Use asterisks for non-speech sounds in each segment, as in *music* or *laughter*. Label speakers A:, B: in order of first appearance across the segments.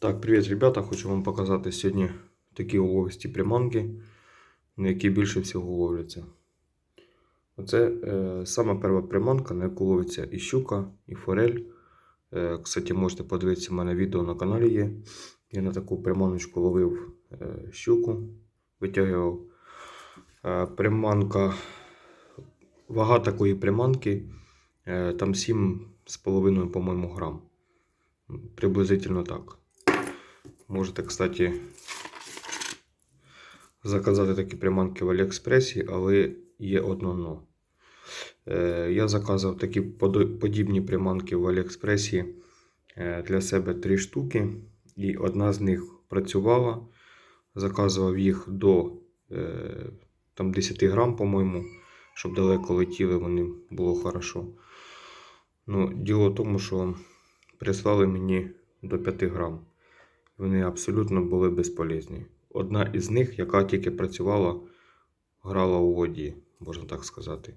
A: Так, привіт, ребята! Хочу вам показати сьогодні такі уловисті приманки, на які більше всього ловляться. Оце е, сама перша приманка, на яку ловиться і щука, і форель. Е, кстати, можете подивитися, в мене відео на каналі є. Я на таку приманочку ловив е, щуку, витягував. Е, приманка, вага такої приманки е, там 7,5, по-моєму, грам. Приблизительно так. Можете, кстати, заказати такі приманки в Аліекспресі, але є одно но. Е, Я заказав такі подібні приманки в Аліекспресі е, для себе три штуки, і одна з них працювала. Заказував їх до е, там 10 грам, по-моєму, щоб далеко летіли, вони було хорошо. Ну, діло в тому, що прислали мені до 5 грам. Вони абсолютно були безполезні. Одна із них, яка тільки працювала, грала у воді, можна так сказати.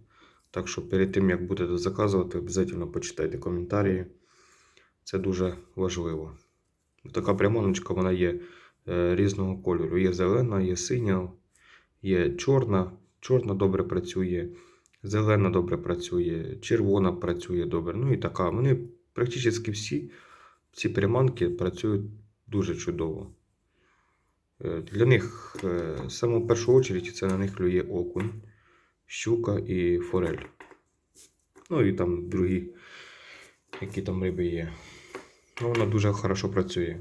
A: Так що перед тим, як будете заказувати, обов'язково почитайте коментарі. Це дуже важливо. Така приманочка вона є е, різного кольору. Є зелена, є синя, є чорна. Чорна добре працює, зелена добре працює, червона працює добре. Ну і така. Вони практично всі ці приманки працюють дуже чудово. Е, Для них е, саме в першу чергу це на них клює окунь, щука і форель. Ну і там другі, які там риби є. Ну, вона дуже хорошо працює.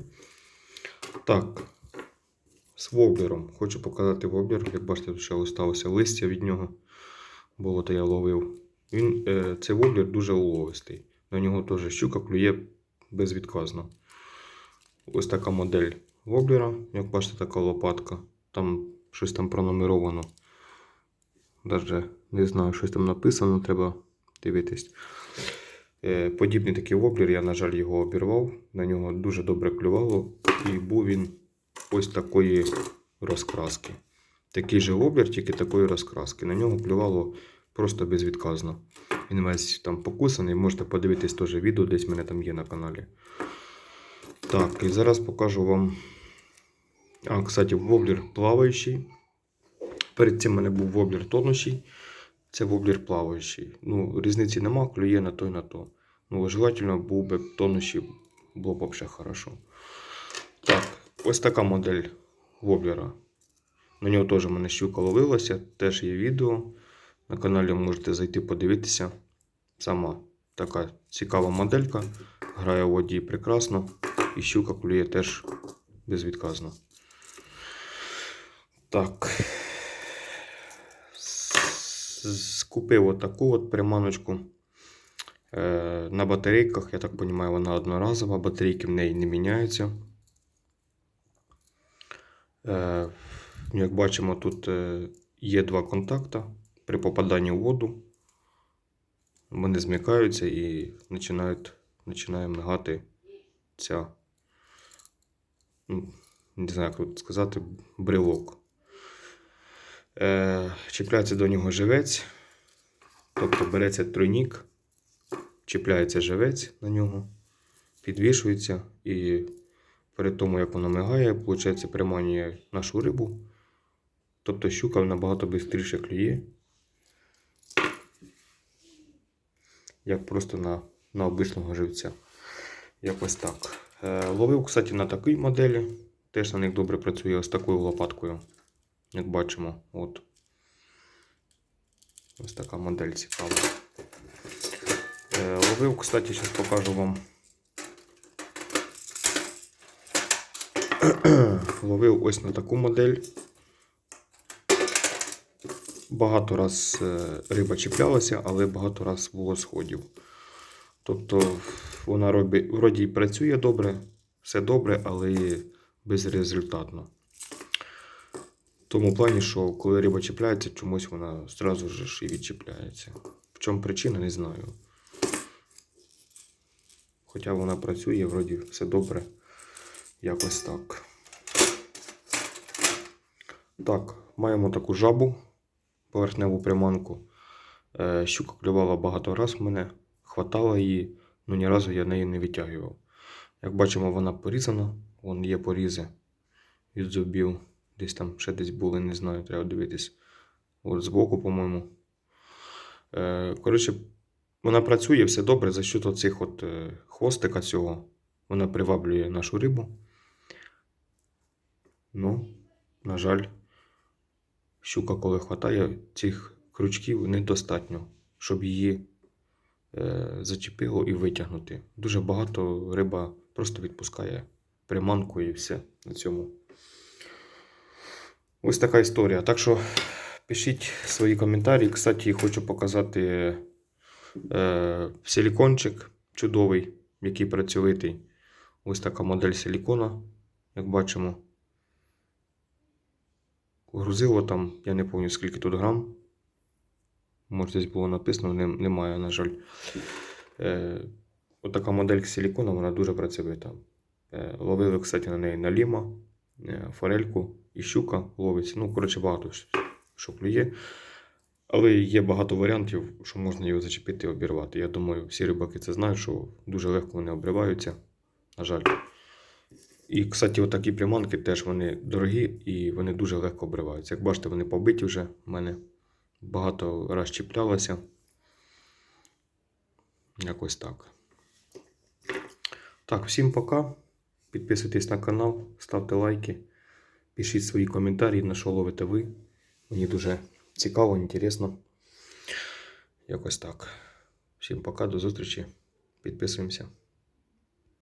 A: Так, з воблером. Хочу показати воблер. Як бачите, ще залишилося листя від нього. Було то я ловив. Він, е, цей воблер дуже уловистий. На нього теж щука клює безвідказно. Ось така модель воблера. Як бачите, така лопатка. Там щось там пронумеровано. Даже не знаю, щось там написано, треба дивитись. Е, Подібний такий воблер, я, на жаль, його обірвав. На нього дуже добре клювало. І був він ось такої розкраски. Такий же воблер, тільки такої розкраски. На нього клювало просто безвідказно. Він весь там покусаний, можете подивитись теж відео, десь в мене там є на каналі. Так, і зараз покажу вам. А, кстати, воблер плаваючий. Перед цим в мене був воблер тонущий. Це воблер плаваючий. Ну, різниці нема, клює на то і на то. Ну, желательно був би тонущий, було б взагалі хорошо. Так, ось така модель воблера. На нього теж в мене щука ловилася, теж є відео. На каналі можете зайти подивитися. Сама така цікава моделька. Грає в воді прекрасно. І щука клює теж безвідказно. Так. Скупив отаку от приманочку. Е, на батарейках, я так розумію, вона одноразова, батарейки в неї не міняються. Е, як бачимо, тут е, є два контакти. При попаданні в воду вони змикаються і починають, починає мигати ця, не знаю, як тут сказати, брелок. Е, чіпляється до нього живець, тобто береться тройнік, чіпляється живець на нього, підвішується і перед тому, як воно мигає, виходить, приманює нашу рибу. Тобто щука набагато швидше клює, як просто на, на обичного живця. Якось так. Е, ловив, кстати, на такій моделі. Теж на них добре працює ось такою лопаткою. Як бачимо, от. Ось така модель цікава. Е, ловив, кстати, зараз покажу вам. *clears throat* ловив ось на таку модель. Багато раз е, риба чіплялася, але багато раз було сходів. Тобто вона робить, вроді й працює добре, все добре, але безрезультатно. В тому плані, що коли риба чіпляється, чомусь вона зразу ж і відчіпляється. В чому причина, не знаю. Хоча вона працює, вроді все добре. Якось так. Так, маємо таку жабу, поверхневу приманку. Е, Щука клювала багато раз мене, хватала її, але ні разу я неї не витягував. Як бачимо, вона порізана, Вон є порізи від зубів. Десь там ще десь були, не знаю, треба дивитись. От збоку, по-моєму. Е, коротше, вона працює все добре за счет оцих от е, хвостика цього. Вона приваблює нашу рибу. Ну, на жаль, щука, коли хватає, цих крючків недостатньо, щоб її зачепило і витягнути. Дуже багато риба просто відпускає приманку і все на цьому. Ось така історія. Так що пишіть свої коментарі. Кстати, хочу показати е, силікончик чудовий, який працьовитий. Ось така модель силікона, як бачимо. Грузило там, я не пам'ятаю скільки тут грам. Може, десь було написано, немає, на жаль. Е, отака модель силікона, вона дуже працьовита. Е, ловили, кстати, на неї на ліма, е, форельку і щука ловиться. Ну, коротше, багато що клює. Але є багато варіантів, що можна його зачепити і обірвати. Я думаю, всі рибаки це знають, що дуже легко вони обриваються. На жаль. І, кстати, отакі приманки теж вони дорогі і вони дуже легко обриваються. Як бачите, вони побиті вже в мене. Багато раз чіплялося. Якось так. Так, всім пока. Підписуйтесь на канал, ставте лайки, пишіть свої коментарі, на що ловите ви. Мені дуже цікаво, інтересно. Якось так. Всім пока, до зустрічі. Підписуємося.